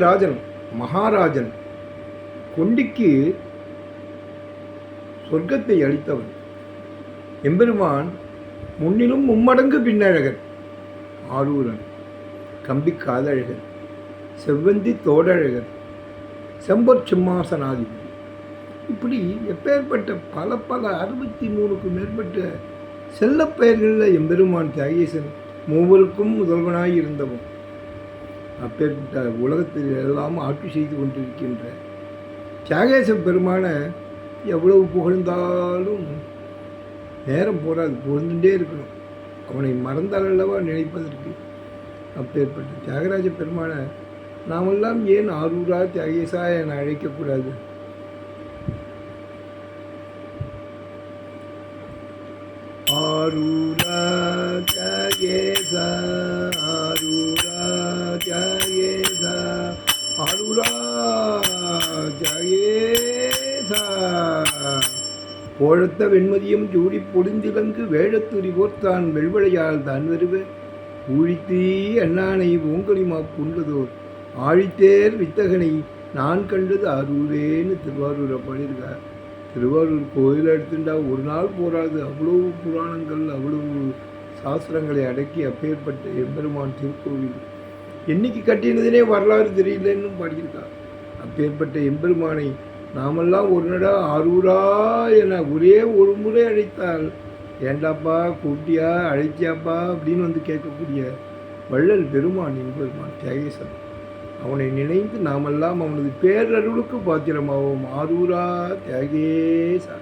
ராஜன் மகாராஜன் கொண்டிக்கு சொர்க்கத்தை அளித்தவன். எம்பெருமான் முன்னிலும் மும்மடங்கு பின்னழகன் ஆரூரன் கம்பி காதழகன் செவ்வந்தி தோடழகன் செம்பர் சிம்மாசனாதிபதி. இப்படி எப்பேற்பட்ட பல பல அறுபத்தி மூணுக்கு மேற்பட்ட செல்லப்பெயர்களில் எம்பெருமான் தியாகேசன் மூவருக்கும் முதல்வனாய் இருந்தவன். அப்பேற்பட்ட உலகத்தில் எல்லாம் ஆட்சி செய்து கொண்டிருக்கின்ற தியாகேச பெருமானை எவ்வளவு புகழ்ந்தாலும் நேரம் போராது புகழ்ந்துட்டே இருக்கணும். அவனை மறந்தால் அல்லவா நினைப்பதற்கு அப்பேற்பட்ட தியாகராஜ பெருமானை நாமெல்லாம் ஏன் ஆரூரா தியாகேசா என அழைக்கக்கூடாது? ஆரூரா தியாகேசா போழத்த கோழத்த வெண்மதியம் ஜூடி பொடிந்திலங்கு வேழத்துரி போர்த்தான் வெள்வழையால் தான் வருவேன் ஊழித்தீ அண்ணானை ஓங்கலிமா புண்டதோர் ஆழித்தேர் வித்தகனை நான் கண்டது அரூரேன்னு திருவாரூரை பாடியிருக்கார் திருவாரூர் கோயில் எடுத்துட்டா ஒரு நாள் போராது அவ்வளவு புராணங்கள் அவ்வளவு சாஸ்திரங்களை அடக்கி அப்பேற்பட்ட எம்பெருமான் திருக்கோவில். என்னைக்கு கட்டினதுனே வரலாறு தெரியலன்னு பாடியிருக்கார். அப்பேற்பட்ட எம்பெருமானை நாமெல்லாம் ஒரு நடா ஆரூரா என ஒரே ஒரு முறை அழைத்தால் ஏண்டாப்பா கூட்டியா அழைச்சியாப்பா? அப்படின்னு வந்து கேட்கக்கூடிய வள்ளல் பெருமான் எம்பெருமான் தியாகேசன். அவனை நினைந்து நாமெல்லாம் அவனது பேரருளுக்கு பாத்திரமாவோம். ஆரூரா தியாகேசா